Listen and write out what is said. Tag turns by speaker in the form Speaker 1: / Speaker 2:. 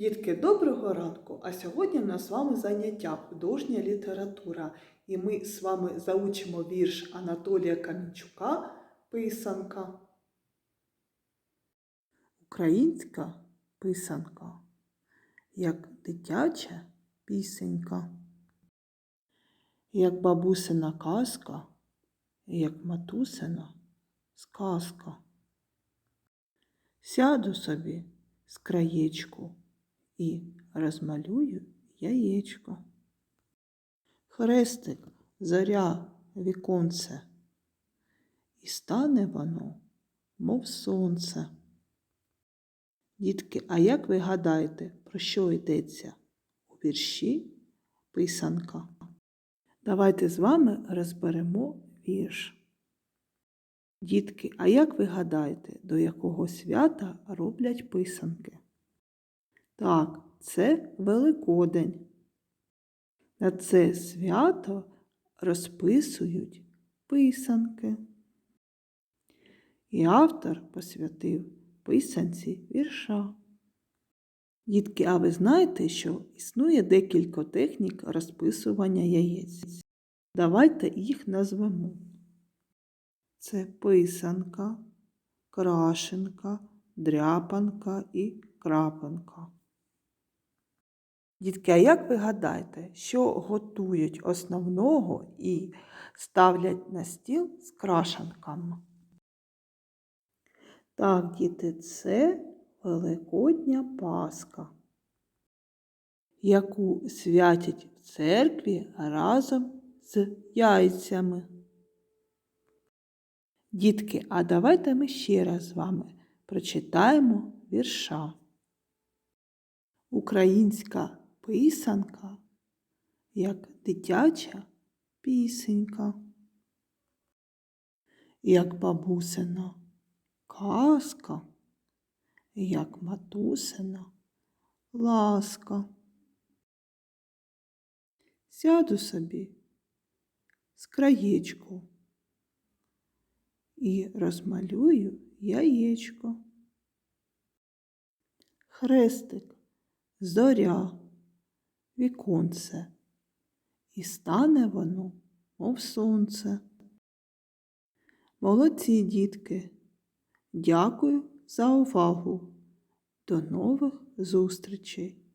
Speaker 1: Дітки, доброго ранку! А сьогодні в нас з вами заняття художня література. І ми з вами заучимо вірш Анатолія Камінчука Писанка. Українська писанка, як дитяча пісенька, як бабусина казка, як матусина сказка. Сяду собі з краєчку і розмалюю яєчко. Хрестик, зоря, віконце, і стане воно, мов сонце. Дітки, а як ви гадаєте, про що йдеться у вірші писанка? Давайте з вами розберемо вірш. Дітки, а як ви гадаєте, до якого свята роблять писанки? Так, це Великодень. На це свято розписують писанки. І автор посвятив писанці вірша. Дітки, а ви знаєте, що існує декілька технік розписування яєць? Давайте їх назвемо. Це писанка, крашенка, дряпанка і крапанка. Дітки, а як ви гадаєте, що готують основного і ставлять на стіл з крашенками? Так, діти, це Великодня Пасха, яку святять в церкві разом з яйцями. Дітки, а давайте ми ще раз з вами прочитаємо вірша. Українська писанка, як дитяча пісенька, як бабусина казка, як матусина ласка. Сяду собі з краєчку і розмалюю яєчко. Хрестик, зоря, віконце, і стане воно, мов сонце. Молодці дітки, дякую за увагу. До нових зустрічей!